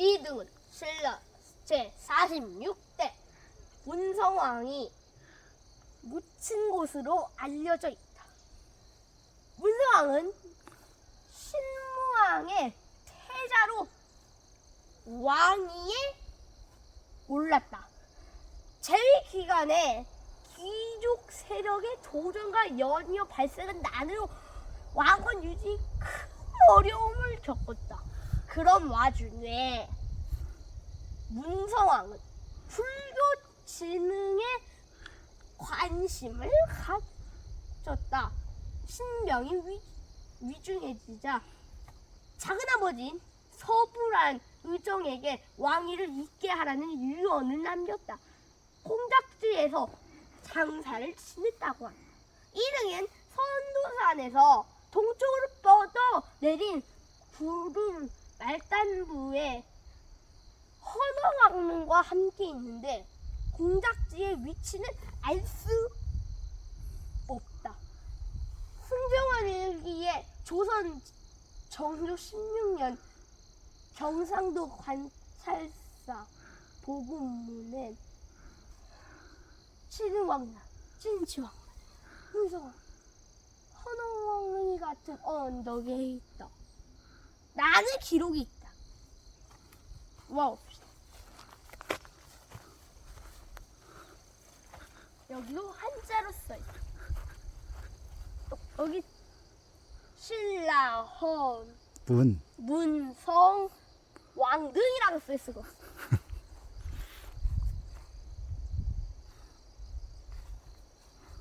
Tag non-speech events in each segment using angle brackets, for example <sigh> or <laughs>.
이등은 신라 제 46대 문성왕이 묻힌 곳으로 알려져 있다. 문성왕은 신무왕의 태자로 왕위에 올랐다. 제위 기간에 귀족 세력의 도전과 연이어 발생한 난으로 왕권 유지 큰 어려움을 겪었다. 그런 와중에 문성왕은 불교 진흥에 관심을 가졌다. 신병이 위, 위중해지자 작은아버지인 서불안 의정에게 왕위를 잇게 하라는 유언을 남겼다. 공작지에서 장사를 지냈다고 한다. 이릉엔 선도산에서 동쪽으로 뻗어 내린 구름 말단부에 헌어왕릉과 함께 있는데 공작지의 위치는 알 수 없다. 승정원 일기에 조선 정조 16년 경상도 관찰사 보고문에 칠흥왕나, 찐치왕나, 흥성왕, 헌어왕릉이 같은 언덕에 있다. 라는 기록이 있다. 와우. 여기도 한자로 써있다. 또 여기 신라, 헌, 문. 문성, 왕등이라고 없어. <laughs>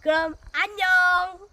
그럼 안녕.